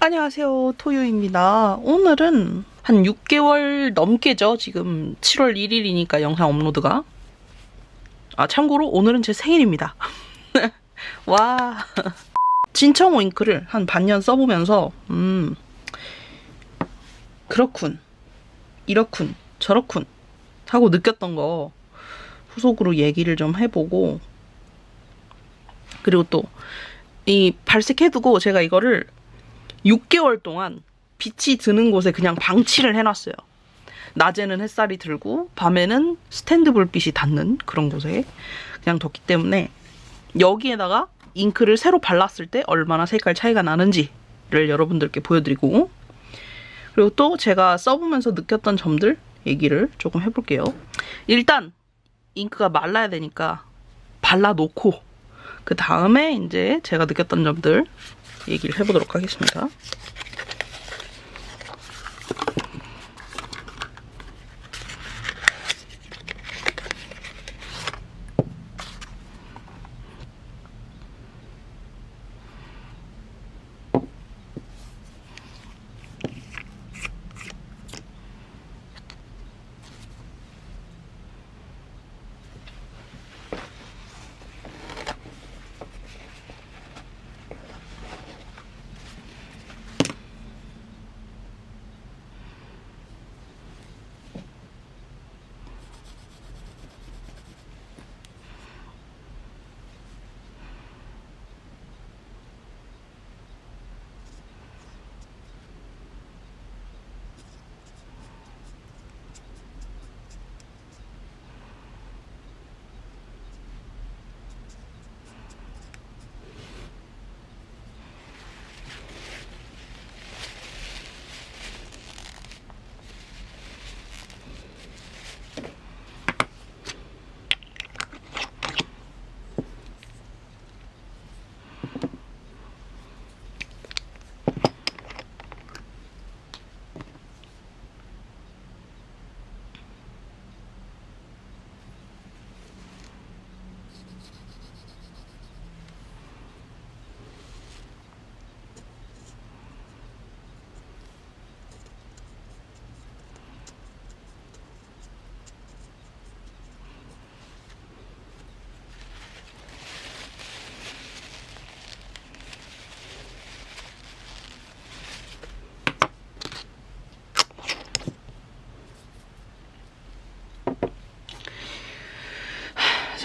안녕하세요. 토요입니다. 오늘은 한 6개월 넘게죠. 지금 7월 1일이니까 영상 업로드가. 아, 참고로 오늘은 제 생일입니다. 와. 진청호 잉크를 한 반년 써보면서, 음, 그렇군. 이렇군. 저렇군. 하고 느꼈던 거 후속으로 얘기를 좀 해보고, 그리고 또, 이 발색해두고 제가 이거를 6개월 동안 빛이 드는 곳에 그냥 방치를 해놨어요. 낮에는 햇살이 들고 밤에는 스탠드 불빛이 닿는 그런 곳에 그냥 뒀기 때문에 여기에다가 잉크를 새로 발랐을 때 얼마나 색깔 차이가 나는지를 여러분들께 보여드리고 그리고 또 제가 써보면서 느꼈던 점들 얘기를 조금 해볼게요. 일단 잉크가 말라야 되니까 발라놓고 그 다음에 이제 제가 느꼈던 점들 얘기를 해보도록 하겠습니다.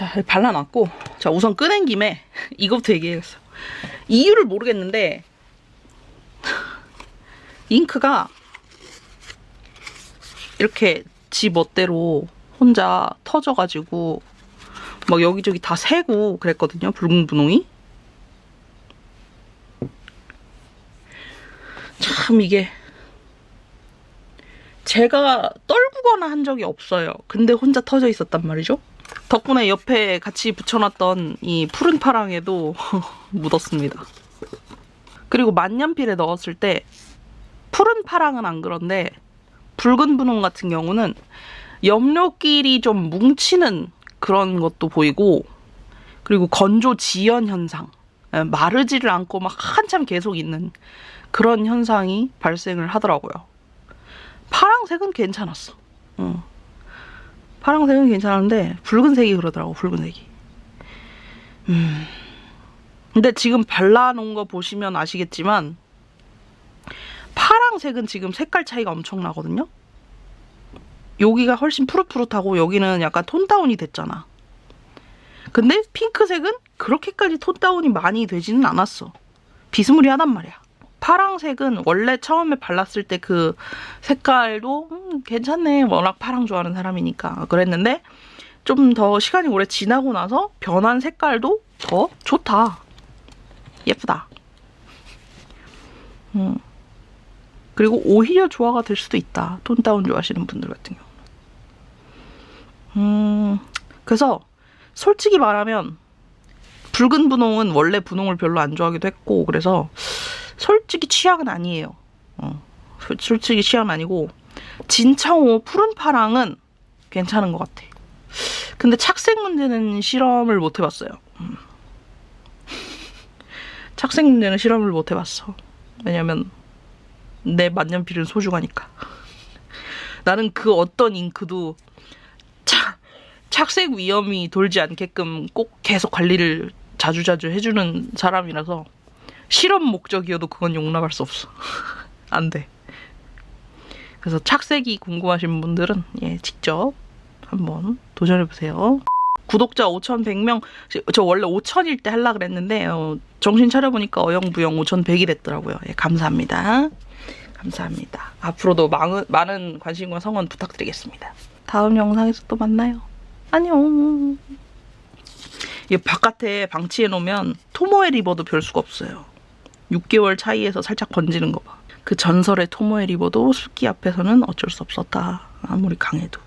자, 발라놨고, 자, 우선 꺼낸 김에 이것부터 얘기해야겠어. 이유를 모르겠는데, 잉크가 이렇게 지 멋대로 혼자 터져가지고, 막 여기저기 다 새고 그랬거든요, 붉은 분홍이. 참, 이게. 제가 떨구거나 한 적이 없어요. 근데 혼자 터져 있었단 말이죠. 덕분에 옆에 같이 붙여놨던 이 푸른 파랑에도 묻었습니다. 그리고 만년필에 넣었을 때 푸른 파랑은 안 그런데 붉은 분홍 같은 경우는 염료끼리 좀 뭉치는 그런 것도 보이고 그리고 건조 지연 현상 예, 마르지를 않고 막 한참 계속 있는 그런 현상이 발생을 하더라고요. 파랑색은 괜찮았어. 응. 파랑색은 괜찮은데 붉은색이 그러더라고 붉은색이. 음. 근데 지금 발라놓은 거 보시면 아시겠지만 파랑색은 지금 색깔 차이가 엄청나거든요? 여기가 훨씬 푸릇푸릇하고 여기는 약간 톤다운이 됐잖아. 근데 핑크색은 그렇게까지 톤다운이 많이 되지는 않았어. 비스무리하단 말이야 파랑색은 원래 처음에 발랐을 때 그 색깔도 음, 괜찮네. 워낙 파랑 좋아하는 사람이니까 그랬는데 좀 더 시간이 오래 지나고 나서 변한 색깔도 더 좋다. 예쁘다. 음. 그리고 오히려 조화가 될 수도 있다. 톤 다운 좋아하시는 분들 같은 경우. 음. 그래서 솔직히 말하면 붉은 분홍은 원래 분홍을 별로 안 좋아하기도 했고 그래서 솔직히 취향은 아니에요. 어, 솔직히 취향은 아니고 진창호 푸른 파랑은 괜찮은 것 같아. 근데 착색 문제는 실험을 못 해봤어요. 음. 착색 문제는 실험을 못 해봤어. 왜냐면 내 만년필은 소중하니까. 나는 그 어떤 잉크도 차, 착색 위험이 돌지 않게끔 꼭 계속 관리를 자주자주 해주는 사람이라서 실험 목적이어도 그건 용납할 수 없어. 안 돼. 그래서 착색이 궁금하신 분들은 예, 직접 한번 도전해보세요. 구독자 5,100명, 저 원래 5,000일 때 하려고 그랬는데, 어, 정신 차려보니까 어영부영 5,100이 됐더라고요. 예, 감사합니다. 감사합니다. 앞으로도 많은, 많은 관심과 성원 부탁드리겠습니다. 다음 영상에서 또 만나요. 안녕. 이 바깥에 방치해 놓으면 토모에 리버도 별 수가 없어요. 6개월 차이에서 살짝 번지는 거 봐. 그 전설의 토모에 리버도 습기 앞에서는 어쩔 수 없었다. 아무리 강해도.